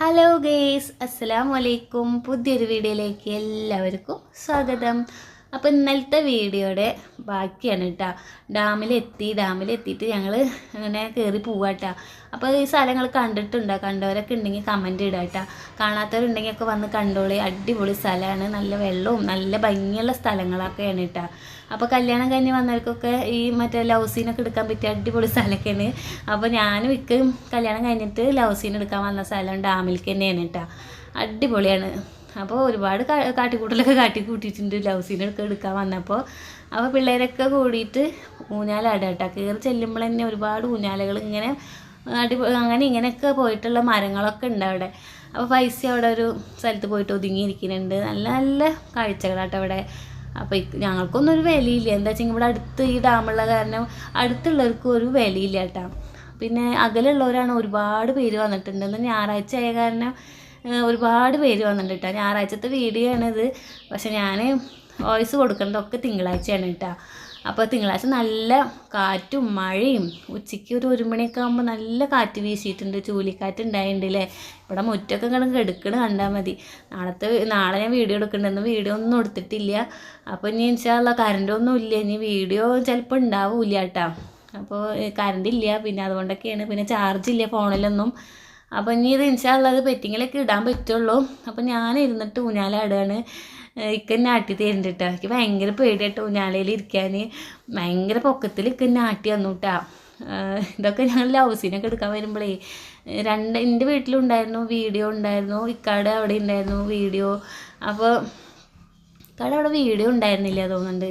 Hello guys അസ്സലാമു അലൈക്കും പുതിയൊരു വീഡിയോയിലേക്ക് എല്ലാവർക്കും സ്വാഗതം. അപ്പോൾ ഇന്നലത്തെ വീഡിയോയുടെ ബാക്കിയാണ് കേട്ടോ. ഡാമിലെത്തി ഡാമിലെത്തിയിട്ട് ഞങ്ങൾ ഇങ്ങനെ കയറി പോവാട്ടാ. അപ്പോൾ ഈ സ്ഥലങ്ങൾ കണ്ടിട്ടുണ്ടോ? കണ്ടവരൊക്കെ ഉണ്ടെങ്കിൽ കമന്റ് ഇടുക കേട്ടോ. കാണാത്തവരുണ്ടെങ്കിൽ ഒക്കെ വന്ന് കണ്ടോളി. അടിപൊളി സ്ഥലമാണ്. നല്ല വെള്ളവും നല്ല ഭംഗിയുള്ള സ്ഥലങ്ങളൊക്കെയാണ് കേട്ടോ. അപ്പോൾ കല്യാണം കഴിഞ്ഞ് വന്നവർക്കൊക്കെ ഈ മറ്റേ ലവ് സീനൊക്കെ എടുക്കാൻ പറ്റിയ അടിപൊളി സ്ഥലമൊക്കെയാണ്. അപ്പോൾ ഞാനും ഇക്കും കല്യാണം കഴിഞ്ഞിട്ട് ലവ് സീൻ എടുക്കാൻ വന്ന സ്ഥലം ഡാമിലേക്ക് തന്നെയാണ് കേട്ടോ. അടിപൊളിയാണ്. അപ്പോൾ ഒരുപാട് കാട്ടിക്കൂട്ടലൊക്കെ കാട്ടി കൂട്ടിയിട്ടുണ്ട് ലവ് സീനൊക്കെ എടുക്കാൻ വന്നപ്പോൾ അപ്പോൾ പിള്ളേരൊക്കെ കൂടിയിട്ട് ഊഞ്ഞാലാടുക കേട്ടോ കയറി ചെല്ലുമ്പോൾ തന്നെ ഒരുപാട് ഊഞ്ഞാലകൾ ഇങ്ങനെ അടി അങ്ങനെ ഇങ്ങനെയൊക്കെ പോയിട്ടുള്ള മരങ്ങളൊക്കെ ഉണ്ട് അവിടെ. അപ്പോൾ പൈസ അവിടെ ഒരു സ്ഥലത്ത് പോയിട്ട് ഒതുങ്ങിയിരിക്കുന്നുണ്ട്. നല്ല നല്ല കാഴ്ചകളാട്ടോ അവിടെ. അപ്പോൾ ഞങ്ങൾക്കൊന്നും ഒരു വിലയില്ല. എന്താ വെച്ചാൽ ഇവിടെ അടുത്ത് ഈ ഡാമുള്ള കാരണം അടുത്തുള്ളവർക്കും ഒരു വിലയില്ല കേട്ടോ. പിന്നെ അകലുള്ളവരാണ് ഒരുപാട് പേര് വന്നിട്ടുണ്ട് ഇന്ന് ഞായറാഴ്ച ആയ കാരണം ഒരുപാട് പേര് വന്നിട്ടുണ്ട് കേട്ടോ ഞായറാഴ്ചത്തെ വീഡിയോ ആണിത്. പക്ഷെ ഞാൻ വോയിസ് കൊടുക്കേണ്ടതൊക്കെ തിങ്കളാഴ്ചയാണ് കേട്ടോ അപ്പോൾ തിങ്കളാഴ്ച നല്ല കാറ്റും മഴയും ഉച്ചയ്ക്ക് ഒരു ഒരു മണിയൊക്കെ ആകുമ്പോൾ നല്ല കാറ്റ് വീശിയിട്ടുണ്ട്. ചൂലിക്കാറ്റ് ഉണ്ടായിട്ടുണ്ട് അല്ലേ ഇവിടെ മുറ്റൊക്കെ കിടന്ന് കെടുക്കണ കണ്ടാൽ മതി. നാളത്തെ നാളെ ഞാൻ വീഡിയോ എടുക്കണ്ടെന്ന് വീഡിയോ ഒന്നും എടുത്തിട്ടില്ല. അപ്പോൾ ഇനി ഇൻഷാല്ല കറണ്ട് ഒന്നും ഇല്ല. ഇനി വീഡിയോ ചിലപ്പോൾ ഉണ്ടാവില്ല കേട്ടോ അപ്പോൾ കറണ്ട് ഇല്ല. പിന്നെ അതുകൊണ്ടൊക്കെയാണ്. പിന്നെ ചാർജ് ഇല്ല ഫോണിലൊന്നും അപ്പോൾ ഇനി ഇത് ഇൻഷാള്ളത് പെറ്റിങ്ങിലൊക്കെ ഇടാൻ പറ്റുള്ളൂ. അപ്പോൾ ഞാൻ ഇരുന്നിട്ട് ഊഞ്ഞാലാടുകയാണ് ഇക്ക നാട്ടി തരുന്നുണ്ട് കേട്ടോ എനിക്ക് ഭയങ്കര പേടിയായിട്ട് ഊഞ്ഞാലയിൽ ഇരിക്കാൻ ഭയങ്കര പൊക്കത്തിൽ ഇക്ക നാട്ടി വന്നു കേട്ടോ ഇതൊക്കെ ഞങ്ങൾ ലൗസിനൊക്കെ എടുക്കാൻ വരുമ്പോഴേ രണ്ട് എന്റെ വീട്ടിലുണ്ടായിരുന്നു വീഡിയോ ഉണ്ടായിരുന്നു ഇക്കാട് അവിടെ ഉണ്ടായിരുന്നു വീഡിയോ. അപ്പോൾ ഇക്കാടെ അവിടെ വീഡിയോ ഉണ്ടായിരുന്നില്ല തോന്നുന്നുണ്ട്.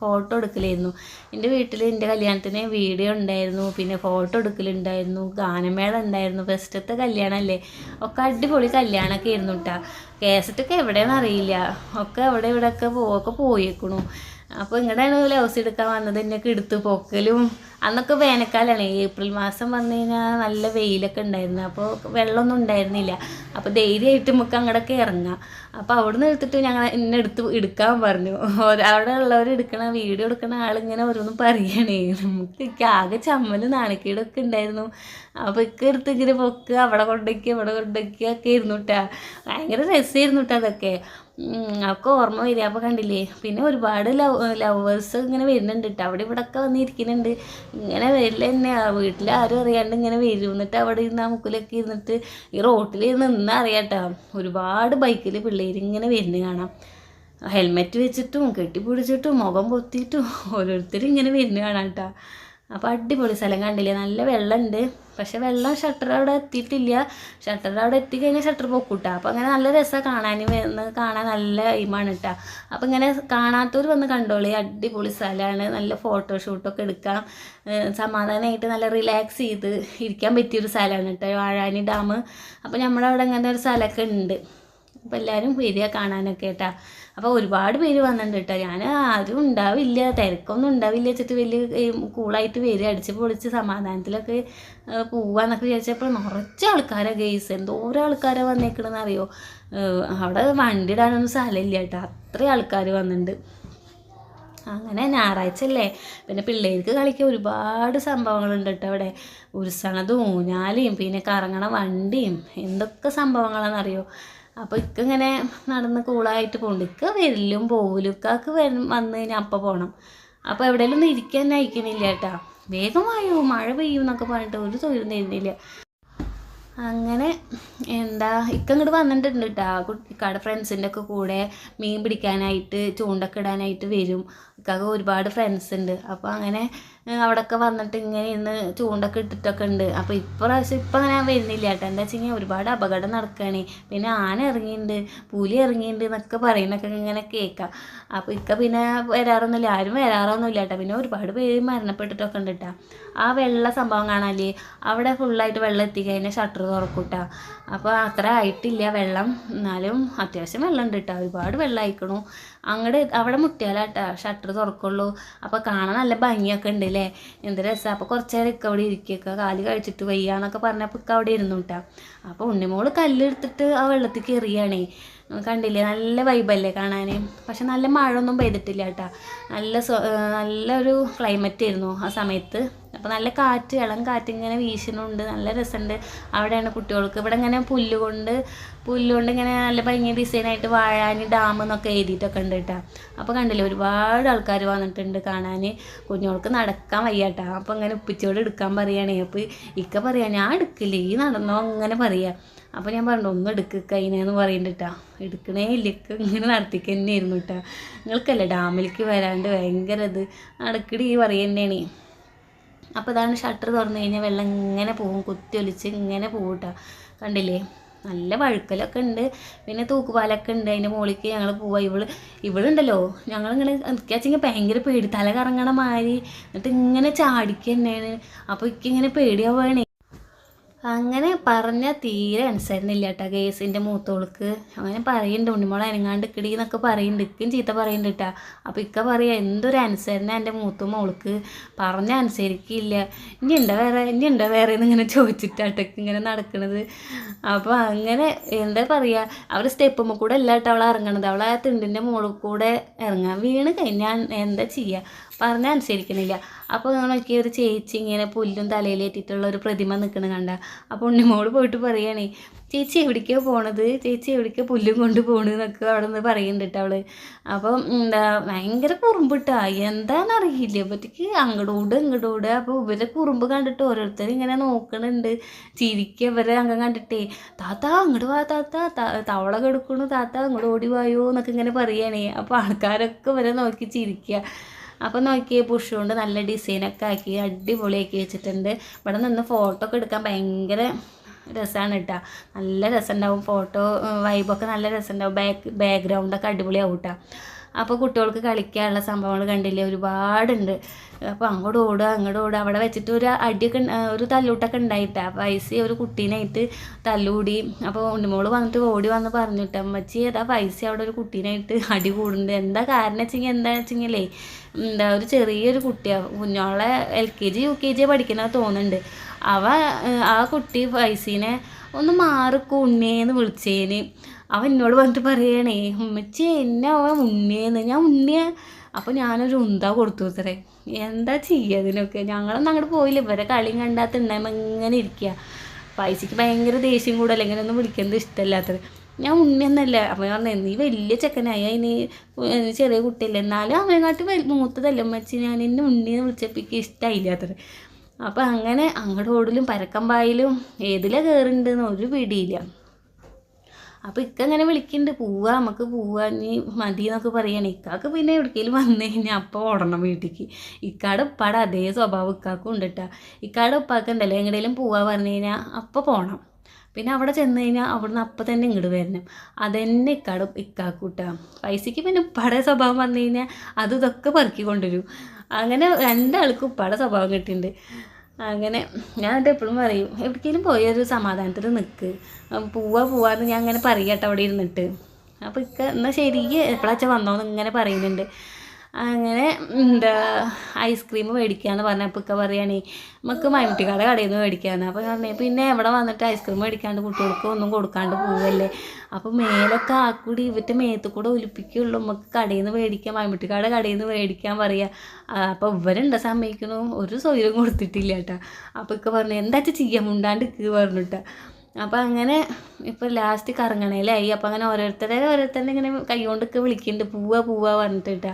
ഫോട്ടോ എടുക്കലായിരുന്നു. എന്റെ വീട്ടിൽ എന്റെ കല്യാണത്തിന് വീഡിയോ ഉണ്ടായിരുന്നു. പിന്നെ ഫോട്ടോ എടുക്കലുണ്ടായിരുന്നു. ഗാനമേള ഉണ്ടായിരുന്നു. ഫസ്റ്റത്തെ കല്യാണമല്ലേ ഒക്കെ അടിപൊളി കല്യാണമൊക്കെ ആയിരുന്നു കേട്ടോ കേസറ്റൊക്കെ എവിടെയാണെന്ന് അറിയില്ല. ഒക്കെ അവിടെ ഇവിടെയൊക്കെ പോവൊക്കെ പോയേക്കണു. അപ്പോൾ ഇങ്ങടെയാണ് ലൗസ് എടുക്കാൻ വന്നത്. എന്നെയൊക്കെ എടുത്ത് പൊക്കലും അന്നൊക്കെ വേനൽക്കാലമാണ് ഏപ്രിൽ മാസം വന്നു കഴിഞ്ഞാൽ നല്ല വെയിലൊക്കെ ഉണ്ടായിരുന്നു. അപ്പോൾ വെള്ളമൊന്നും ഉണ്ടായിരുന്നില്ല. അപ്പോൾ ധൈര്യമായിട്ട് നമുക്ക് അങ്ങോട്ടൊക്കെ ഇറങ്ങാം. അപ്പോൾ അവിടുന്ന് എടുത്തിട്ട് ഞങ്ങൾ എന്നെ എടുത്ത് എടുക്കാൻ പറഞ്ഞു. അവിടെ ഉള്ളവർ എടുക്കണ വീഡിയോ എടുക്കണ ആളിങ്ങനെ ഓരോന്നും പറയണേ. നമുക്ക് ആകെ ചമ്മൽ നാണക്കേടൊക്കെ ഉണ്ടായിരുന്നു. അപ്പോൾ ഇക്ക എടുത്ത് ഇങ്ങനെ പൊക്ക് അവിടെ കൊണ്ടൊക്കെ ഇവിടെ കൊണ്ടൊക്കെ ഒക്കെ ഇരുന്നു കേട്ടാ ഭയങ്കര രസമായിരുന്നു കേട്ടോ അതൊക്കെ. അവക്ക് ഓർമ്മ വരിക. അപ്പോൾ കണ്ടില്ലേ പിന്നെ ഒരുപാട് ലവ് ലവേഴ്സ് ഇങ്ങനെ വരുന്നുണ്ട് കേട്ടോ അവിടെ ഇവിടെ ഒക്കെ വന്നിരിക്കുന്നുണ്ട്. ഇങ്ങനെ വരില്ല തന്നെ വീട്ടിൽ ആരും അറിയാണ്ട് ഇങ്ങനെ വരും. എന്നിട്ട് അവിടെ ഇരുന്ന് ആ മുക്കിലൊക്കെ ഇരുന്നിട്ട് ഈ റോട്ടിൽ നിന്ന് അറിയാട്ടോ. ഒരുപാട് ബൈക്കിൽ പിള്ളേർ ഇങ്ങനെ വരുന്ന കാണാം. ഹെൽമെറ്റ് വെച്ചിട്ടും കെട്ടിപ്പിടിച്ചിട്ടും മുഖം പൊത്തിയിട്ടും ഓരോരുത്തരും ഇങ്ങനെ വരുന്ന കാണാം അപ്പോൾ അടിപൊളി സ്ഥലം കണ്ടില്ലേ? നല്ല വെള്ളമുണ്ട് പക്ഷെ വെള്ളം ഷട്ടർ അവിടെ എത്തിയിട്ടില്ല. ഷട്ടർ അവിടെ എത്തിക്കഴിഞ്ഞാൽ ഷട്ടർ പൊക്കൂട്ടാ. അപ്പോൾ അങ്ങനെ നല്ല രസമാണ് കാണാനും കാണാൻ നല്ല ഇമാണ് കേട്ടോ അപ്പോൾ ഇങ്ങനെ കാണാത്തവർ വന്ന് കണ്ടോളി. അടിപൊളി സ്ഥലമാണ് നല്ല ഫോട്ടോഷൂട്ടൊക്കെ എടുക്കാം. സമാധാനമായിട്ട് നല്ല റിലാക്സ് ചെയ്ത് ഇരിക്കാൻ പറ്റിയൊരു സ്ഥലമാണ് കേട്ടോ വാഴാനി ഡാം. അപ്പോൾ നമ്മുടെ അവിടെ അങ്ങനത്തെ ഒരു സ്ഥലമൊക്കെ ഉണ്ട് അപ്പോൾ എല്ലാവരും വരിക കാണാനൊക്കെ കേട്ടാ അപ്പോൾ ഒരുപാട് പേര് വന്നിട്ടുണ്ട് കേട്ടോ ഞാൻ ആരും ഉണ്ടാവില്ല തിരക്കൊന്നും ഉണ്ടാവില്ല വെച്ചിട്ട് വലിയ കൂളായിട്ട് വരിക അടിച്ച് പൊളിച്ച് സമാധാനത്തിലൊക്കെ പോവാന്നൊക്കെ വിചാരിച്ചപ്പോൾ നിറച്ച ആൾക്കാരെ ഗെയ്സ് എന്തോരം ആൾക്കാരാണ് വന്നേക്കണമെന്ന് അറിയോ? അവിടെ വണ്ടി ഇടാനൊന്നും സ്ഥലമില്ല കേട്ടോ അത്രയും ആൾക്കാർ വന്നിട്ടുണ്ട് അങ്ങനെ ഞായറാഴ്ച അല്ലേ? പിന്നെ പിള്ളേർക്ക് കളിക്കാൻ ഒരുപാട് സംഭവങ്ങളുണ്ട് കേട്ടോ അവിടെ. ഉത്സവണതും ഊഞ്ഞാലിയും പിന്നെ കറങ്ങണ വണ്ടിയും എന്തൊക്കെ സംഭവങ്ങളാണെന്നറിയോ അപ്പോൾ ഇക്കിങ്ങനെ നടന്ന് കൂളായിട്ട് പോകുന്നുണ്ട് ഇക്ക വരലും പോവലും ഇക്കാക്ക് വന്ന് കഴിഞ്ഞാൽ അപ്പം പോകണം അപ്പോൾ എവിടെയെങ്കിലും ഒന്ന് ഇരിക്കാൻ അയക്കണില്ല കേട്ടാ വേഗമായോ മഴ പെയ്യും എന്നൊക്കെ പറഞ്ഞിട്ട് ഒരു തൊഴിലും തരുന്നില്ല. അങ്ങനെ എന്താ ഇക്ക ഇങ്ങോട്ട് വന്നിട്ടുണ്ട് കേട്ടോ ഇക്കാടെ ഫ്രണ്ട്സിന്റെ ഒക്കെ കൂടെ മീൻ പിടിക്കാനായിട്ട് ചൂണ്ടൊക്കെ ഇടാനായിട്ട് വരും. ഇക്കാക്ക് ഒരുപാട് ഫ്രണ്ട്സ് ഉണ്ട്. അപ്പോൾ അങ്ങനെ അവിടെയൊക്കെ വന്നിട്ട് ഇങ്ങനെ ഇന്ന് ചൂണ്ടൊക്കെ ഇട്ടിട്ടൊക്കെ ഉണ്ട്. അപ്പോൾ ഇപ്രാവശ്യം ഇപ്പം അങ്ങനെ വരുന്നില്ല കേട്ടോ എന്താ വെച്ച് കഴിഞ്ഞാൽ ഒരുപാട് അപകടം നടക്കുകയാണ് പിന്നെ ആന ഇറങ്ങിയിട്ടുണ്ട് പുലി ഇറങ്ങിയിട്ടുണ്ട് എന്നൊക്കെ പറയുന്നൊക്കെ ഇങ്ങനെ കേൾക്കാം അപ്പോൾ ഇക്ക പിന്നെ വരാറൊന്നുമില്ല ആരും വരാറൊന്നുമില്ല കേട്ടോ പിന്നെ ഒരുപാട് പേര് മരണപ്പെട്ടിട്ടൊക്കെ ഉണ്ട് കേട്ടോ ആ വെള്ള സംഭവം കാണാല്ലേ? അവിടെ ഫുള്ളായിട്ട് വെള്ളം എത്തിക്കഴിഞ്ഞാൽ ഷട്ടർ തുറക്കൂട്ടാ. അപ്പോൾ അത്ര ആയിട്ടില്ല വെള്ളം. എന്നാലും അത്യാവശ്യം വെള്ളം ഉണ്ട് കേട്ടോ ഒരുപാട് വെള്ളം അയക്കണു അങ്ങോട്ട് അവിടെ മുട്ടിയാലാട്ടാ ഷട്ടർ തുറക്കുള്ളൂ. അപ്പോൾ കാണാൻ നല്ല ഭംഗിയൊക്കെ ഉണ്ട് അല്ലേ എന്ത് രസമാണ് അപ്പോൾ കുറച്ച് നേരം ഇക്ക അവിടെ ഇരിക്കുക കാൽ കഴിച്ചിട്ട് വയ്യാന്നൊക്കെ പറഞ്ഞപ്പോൾ ഇക്ക അവിടെ ഇരുന്നു കേട്ടോ അപ്പോൾ ഉണ്ണിമോൾ കല്ലെടുത്തിട്ട് ആ വെള്ളത്തിൽ എറിയാണേ കണ്ടില്ലേ? നല്ല വൈബല്ലേ കാണാൻ പക്ഷെ നല്ല മഴ ഒന്നും പെയ്തിട്ടില്ല കേട്ടോ. നല്ല നല്ലൊരു ക്ലൈമറ്റ് ആയിരുന്നു ആ സമയത്ത്. അപ്പോൾ നല്ല കാറ്റ് ഇളം കാറ്റ് ഇങ്ങനെ വീശുന്നുണ്ട്. നല്ല രസമുണ്ട് അവിടെയാണ് കുട്ടികൾക്ക്. ഇവിടെ ഇങ്ങനെ പുല്ല് കൊണ്ട് പുല്ല് കൊണ്ട് ഇങ്ങനെ നല്ല ഭംഗി ഡിസൈനായിട്ട് വാഴാനി ഡാം എന്നൊക്കെ എഴുതിയിട്ടൊക്കെ ഉണ്ട് കേട്ടോ. അപ്പോൾ കണ്ടില്ലേ ഒരുപാട് ആൾക്കാർ വന്നിട്ടുണ്ട് കാണാൻ കുഞ്ഞോൾക്ക് നടക്കാൻ വയ്യാട്ടാ അപ്പോൾ ഇങ്ങനെ ഉപ്പിച്ചോട് എടുക്കാൻ പറയുകയാണേ അപ്പോൾ ഇക്ക പറയാം ഞാൻ എടുക്കില്ല. ഈ നടന്നോ? അങ്ങനെ പറയാ. അപ്പോൾ ഞാൻ പറഞ്ഞു ഒന്ന് എടുക്കുക കൈനെന്ന് പറയണ്ടിട്ടാ എടുക്കണേ ഇല്ല. ഇങ്ങനെ നടത്തിക്ക തന്നെയായിരുന്നു കേട്ടോ നിങ്ങൾക്കല്ലേ ഡാമിലേക്ക് വരാണ്ട് ഭയങ്കര ഇത്. നടക്കടി പറയുന്നേണി അപ്പോൾ ഇതാണ് ഷട്ടർ തുറന്നു കഴിഞ്ഞാൽ വെള്ളം ഇങ്ങനെ പോകും. കുത്തി ഒലിച്ച് ഇങ്ങനെ പോകും കേട്ടോ കണ്ടില്ലേ? നല്ല വഴുക്കലൊക്കെ ഉണ്ട് പിന്നെ തൂക്കുപാലൊക്കെ ഉണ്ട് അതിന്റെ മുകളിലേക്ക് ഞങ്ങൾ പോവാ. ഇവൾ ഇവളുണ്ടല്ലോ. ഞങ്ങളിങ്ങനെ എനിക്കാച്ചെങ്കിൽ ഭയങ്കര പേടി. തല കറങ്ങണ മാതിരി. എന്നിട്ട് ഇങ്ങനെ ചാടിക്കുക തന്നെയാണ്. അപ്പോൾ ഇങ്ങനെ പേടിയാവുകയാണേ അങ്ങനെ പറഞ്ഞ തീരെ അനുസരണയില്ല കേട്ടോ കേസിന്റെ മൂത്തോൾക്ക്. അങ്ങനെ പറയുന്നുണ്ട് ഉണ്ണിമോളെ അനങ്ങാണ്ട് ഇക്കടി എന്നൊക്കെ പറയുന്നുണ്ട് ഇക്കും ചീത്ത പറയുന്നുണ്ട് കേട്ടോ. അപ്പോൾ ഇക്ക പറയാ എന്തൊരു അനുസരണ എന്റെ മൂത്ത മോൾക്ക്? പറഞ്ഞ അനുസരിക്കില്ല. ഇനി ഉണ്ടോ വേറെ ഇനി ഉണ്ടോ വേറെ? എന്നിങ്ങനെ ചോദിച്ചിട്ടാട്ടൊക്കെ ഇങ്ങനെ നടക്കണത്. അപ്പോൾ അങ്ങനെ എന്താ പറയുക അവർ സ്റ്റെപ്പ് കൂടെ അല്ല കേട്ടോ അവൾ ഇറങ്ങണത്. അവൾ ആ തിണ്ടിന്റെ മോളിൽ കൂടെ ഇറങ്ങാൻ വീണ് കഴിഞ്ഞാൽ എന്താ ചെയ്യുക പറഞ്ഞാൽ അനുസരിക്കണില്ല അപ്പോൾ ഞങ്ങൾ നോക്കിയ ഒരു ചേച്ചി ഇങ്ങനെ പുല്ലും തലയിലേറ്റിട്ടുള്ള ഒരു പ്രതിമ നിൽക്കണ കണ്ട. അപ്പോൾ ഉണ്ണിമോൾ പോയിട്ട് പറയുകയാണേ ചേച്ചി എവിടേക്കോ പോണത്? ചേച്ചി എവിടേക്കോ പുല്ലും കൊണ്ട് പോണെന്നൊക്കെ അവിടെ നിന്ന് പറയുന്നുണ്ട് അവൾ. അപ്പം എന്താ ഭയങ്കര കുറുമ്പിട്ടാ. എന്താണെന്നറിയില്ല. അപ്പത്തേക്ക് അങ്ങടോട് ഇങ്ങടോട് അപ്പോൾ ഇവരെ കുറുമ്പ് കണ്ടിട്ട് ഓരോരുത്തർ ഇങ്ങനെ നോക്കണുണ്ട്. ചിരിക്കുക ഇവരെ അംഗം കണ്ടിട്ടേ താത്ത അങ്ങോട്ട് വാ താത്ത. തവള കെടുക്കണു താത്ത. അങ്ങോട്ട് ഓടി വായോ എന്നൊക്കെ ഇങ്ങനെ പറയുകയാണേ അപ്പോൾ ആൾക്കാരൊക്കെ ഇവരെ നോക്കി ചിരിക്കുക അപ്പോൾ നോക്കിയേ പുഷ് കൊണ്ട് നല്ല ഡിസൈനൊക്കെ ആക്കി അടിപൊളിയാക്കി വെച്ചിട്ടുണ്ട്. ഇവിടെ നിന്ന് ഫോട്ടോ ഒക്കെ എടുക്കാൻ ഭയങ്കര രസമാണ് കേട്ടോ നല്ല രസമുണ്ടാവും ഫോട്ടോ വൈബൊക്കെ നല്ല രസമുണ്ടാവും ബാക്ക് ബാക്ക്ഗ്രൗണ്ടൊക്കെ അടിപൊളിയാവും കേട്ടോ അപ്പോൾ കുട്ടികൾക്ക് കളിക്കാനുള്ള സംഭവങ്ങൾ കണ്ടില്ലേ? ഒരുപാടുണ്ട്. അപ്പോൾ അങ്ങോട്ട് ഓടുക അങ്ങോട്ട് ഓടുക. അവിടെ വെച്ചിട്ട് ഒരു അടിയൊക്കെ ഒരു തല്ലൂട്ടൊക്കെ ഉണ്ടായിട്ടാ അപ്പോൾ പൈസ ഒരു കുട്ടീനായിട്ട് തല്ലുകൂടി അപ്പോൾ ഉണ്ണിമോൾ വന്നിട്ട് ഓടി വന്ന് പറഞ്ഞിട്ട് അമ്മച്ചി ഏതാ പൈസ? അവിടെ ഒരു കുട്ടീനായിട്ട് അടി കൂടുന്നുണ്ട് എന്താ കാരണം വെച്ചെങ്കിൽ എന്താ വെച്ചെങ്കിലേ എന്താ ഒരു ചെറിയൊരു കുട്ടിയാണ് കുഞ്ഞോളെ L K G U K G പഠിക്കുന്ന തോന്നുന്നുണ്ട്. അവ ആ കുട്ടി പൈസീനെ ഒന്ന് മാറിക്കോ ഉണ്ണിയേന്ന് വിളിച്ചേന്. അവൻ എന്നോട് വന്നിട്ട് പറയണേ ഉമ്മച്ചി എന്നെ അവൻ ഉണ്ണിയെന്ന്. ഞാൻ ഉണ്ണിയ. അപ്പോൾ ഞാനൊരു ഉന്ത കൊടുത്തു അത്രേ എന്താ ചെയ്യുക ഇതിനൊക്കെ ഞങ്ങളൊന്നും അങ്ങോട്ട് പോയില്ല. ഇവരെ കളിയും കണ്ടാത്ത ഉണ്ടായ്മ ഇങ്ങനെ ഇരിക്കുക പൈസയ്ക്ക് ഭയങ്കര ദേഷ്യം കൂടല്ല ഇങ്ങനെ ഒന്നും വിളിക്കുന്നത് ഇഷ്ടമല്ലാത്തത് ഞാൻ ഉണ്ണിയൊന്നല്ല. അപ്പം ഞാൻ നീ വലിയ ചെക്കനായി. അതിന് ചെറിയ കുട്ടിയല്ല. എന്നാലും അവനെക്കാട്ടി മൂത്തതല്ല ഉമ്മച്ചി. ഞാൻ എന്നെ ഉണ്ണിയെന്ന് വിളിച്ചപ്പോൾ എനിക്ക് ഇഷ്ടമായില്ലാത്തത് അപ്പോൾ അങ്ങനെ അങ്ങോട്ട് ഓടലും പായലും ഏതിലാണ് കയറുന്നുണ്ടെന്ന് ഒരു പിടിയില്ല. അപ്പോൾ ഇക്ക ഇങ്ങനെ വിളിക്കുന്നുണ്ട് പോവാ നമുക്ക് പോവാ നീ മതി എന്നൊക്കെ പറയാണ്. ഇക്കാക്ക് പിന്നെ എവിടേക്കെങ്കിലും വന്നു കഴിഞ്ഞാൽ അപ്പോൾ ഓടണം വീട്ടിലേക്ക് ഇക്കാട് ഉപ്പാടെ അതേ സ്വഭാവം ഇക്കാക്കും ഉണ്ട് കേട്ടോ ഇക്കാട് ഉപ്പാക്ക് ഉണ്ടല്ലോ പോവാ പറഞ്ഞു കഴിഞ്ഞാൽ അപ്പോൾ പോകണം പിന്നെ അവിടെ ചെന്ന് കഴിഞ്ഞാൽ അവിടുന്ന് അപ്പം തന്നെ ഇങ്ങോട്ട് വരണം. അതന്നെ ഇക്കാട് ഇക്കാക്കൂട്ടാ പൈസയ്ക്ക് പിന്നെ ഉപ്പാടെ സ്വഭാവം വന്നു കഴിഞ്ഞാൽ അത് ഇതൊക്കെ പെറുക്കി കൊണ്ടുവരും. അങ്ങനെ രണ്ടാൾക്കും ഉപ്പാടെ സ്വഭാവം കിട്ടിയിട്ടുണ്ട് അങ്ങനെ ഞാൻ എപ്പോഴും പറയും എവിടേക്കെങ്കിലും പോയി ഒരു സമാധാനത്തിൽ നിൽക്ക് പോവാ പോവാന്ന് ഞാൻ അങ്ങനെ പറയട്ടെ അവിടെ ഇരുന്നിട്ട്. അപ്പോൾ ഇക്ക എന്നാൽ ശരി എപ്പോഴാച്ചാ വന്നോന്ന് ഇങ്ങനെ പറയുന്നുണ്ട്. അങ്ങനെ എന്താ ഐസ്ക്രീം മേടിക്കാന്ന് പറഞ്ഞപ്പോൾ ഇക്ക പറയുകയാണേ നമുക്ക് മൈമുട്ടിക്കാട് കടയിൽ നിന്ന് മേടിക്കാന്ന്. അപ്പോൾ ഞാൻ പറഞ്ഞു പിന്നെ എവിടെ വന്നിട്ട് ഐസ്ക്രീം മേടിക്കാണ്ട് കുട്ടികൾക്ക് ഒന്നും കൊടുക്കാണ്ട് പോവല്ലേ? അപ്പോൾ മേലൊക്കെ ആക്കൂടി ഇവറ്റ മേത്ത് കൂടെ ഒലിപ്പിക്കുള്ളൂ. നമുക്ക് കടയിൽ നിന്ന് മേടിക്കാം മൈമുട്ടിക്കാട് കടയിൽ നിന്ന് മേടിക്കാൻ പറയുക അപ്പോൾ ഇവരുണ്ട സമ്മതിക്കണു? ഒരു സൗകര്യം കൊടുത്തിട്ടില്ല കേട്ടോ. അപ്പോൾ ഇക്ക പറഞ്ഞു എന്താ ചെയ്യാൻ മുണ്ടാണ്ട് ഇക്ക് പറഞ്ഞിട്ടാ അപ്പോൾ അങ്ങനെ ഇപ്പോൾ ലാസ്റ്റ് കറങ്ങണേലായി. അപ്പോൾ അങ്ങനെ ഓരോരുത്തരെ ഓരോരുത്തരെ ഇങ്ങനെ കൈകൊണ്ടൊക്കെ വിളിക്കുന്നുണ്ട് പൂവാ പൂവാ പറഞ്ഞിട്ട് കേട്ടോ.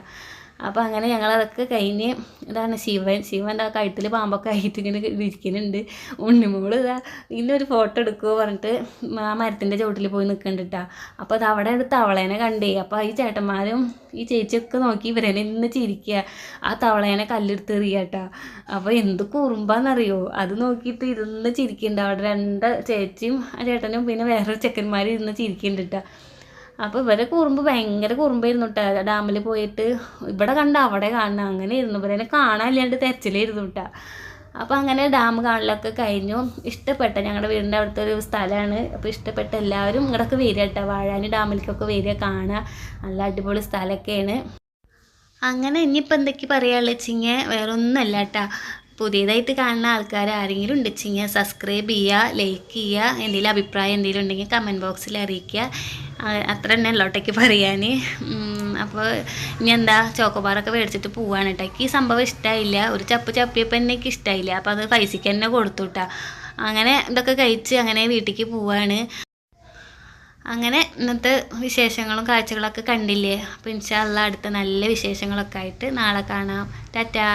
അപ്പോൾ അങ്ങനെ ഞങ്ങളതൊക്കെ കഴിഞ്ഞ് ഇതാണ് ശിവൻ. ശിവന്റെ ആ കഴുത്തിൽ പാമ്പൊക്കെ ആയിട്ട് ഇങ്ങനെ ഇരിക്കുന്നുണ്ട്. ഉണ്ണിമോൾ ഇതാ ഒരു ഫോട്ടോ എടുക്കുമോ പറഞ്ഞിട്ട് ആ മരത്തിന്റെ ചുവട്ടിൽ പോയി നിൽക്കുന്നുണ്ട് കേട്ടോ അപ്പോൾ അത് അവിടെ ഒരു തവളേനെ കണ്ടേ. അപ്പോൾ ഈ ചേട്ടന്മാരും ഈ ചേച്ചിയൊക്കെ നോക്കി ഇവരെന്നെ ഇന്ന് ചിരിക്കുക ആ തവളേനെ കല്ലെടുത്ത് എറിയുക കേട്ടോ അപ്പോൾ എന്ത് കുറുമ്പാന്നറിയോ? അത് നോക്കിയിട്ട് ഇരുന്ന് ചിരിക്കുന്നുണ്ട് അവിടെ രണ്ട് ചേച്ചിയും ആ ചേട്ടനും പിന്നെ വേറൊരു ചെക്കന്മാരും ഇരുന്ന് ചിരിക്കുന്നുണ്ട് കേട്ടോ അപ്പോൾ ഇവരെ കുറുമ്പ് ഭയങ്കര കുറുമ്പായിരുന്നു കേട്ടോ ഡാമിൽ പോയിട്ട് ഇവിടെ കണ്ട അവിടെ കാണണം അങ്ങനെ ഇരുന്നു ഇവരെ കാണാനില്ലാണ്ട് തെരച്ചിലായിരുന്നു കേട്ടോ അപ്പോൾ അങ്ങനെ ഡാം കാണലൊക്കെ കഴിഞ്ഞു. ഇഷ്ടപ്പെട്ട ഞങ്ങളുടെ വീടിന്റെ അവിടുത്തെ ഒരു സ്ഥലമാണ് അപ്പോൾ ഇഷ്ടപ്പെട്ട എല്ലാവരും ഇങ്ങോട്ടൊക്കെ വരിക കേട്ടോ വാഴാനി ഡാമിലേക്കൊക്കെ വരിക കാണുക നല്ല അടിപൊളി സ്ഥലമൊക്കെയാണ് അങ്ങനെ ഇനിയിപ്പോൾ എന്തൊക്കെ പറയുകയുള്ളു വെച്ചിങ്ങനെ വേറൊന്നുമല്ല കേട്ടാ പുതിയതായിട്ട് കാണുന്ന ആൾക്കാർ ആരെങ്കിലും ഉണ്ടെച്ചെങ്കിൽ സബ്സ്ക്രൈബ് ചെയ്യുക ലൈക്ക് ചെയ്യുക എന്തെങ്കിലും അഭിപ്രായം എന്തെങ്കിലും ഉണ്ടെങ്കിൽ കമന്റ് ബോക്സിൽ അറിയിക്കുക. അത്ര തന്നെ ഉള്ളോട്ടേക്ക് പറയാൻ അപ്പോൾ ഇനി എന്താ ചോക്കോബാറൊക്കെ മേടിച്ചിട്ട് പോവാണ് കേട്ടോ. എനിക്ക് ഈ സംഭവം ഇഷ്ടമായില്ല ഒരു ചപ്പ് ചപ്പിയപ്പോൾ തന്നെ എനിക്ക് ഇഷ്ടമായില്ല അപ്പോൾ അത് പൈസയ്ക്ക് തന്നെ കൊടുത്തു അങ്ങനെ ഇതൊക്കെ കഴിച്ച് അങ്ങനെ വീട്ടിലേക്ക് പോവാണ്. അങ്ങനെ ഇന്നത്തെ വിശേഷങ്ങളും കാഴ്ചകളൊക്കെ കണ്ടില്ലേ? അപ്പോൾ ഇൻഷാല്ല അടുത്ത നല്ല വിശേഷങ്ങളൊക്കെ ആയിട്ട് നാളെ കാണാം. ടാറ്റാ.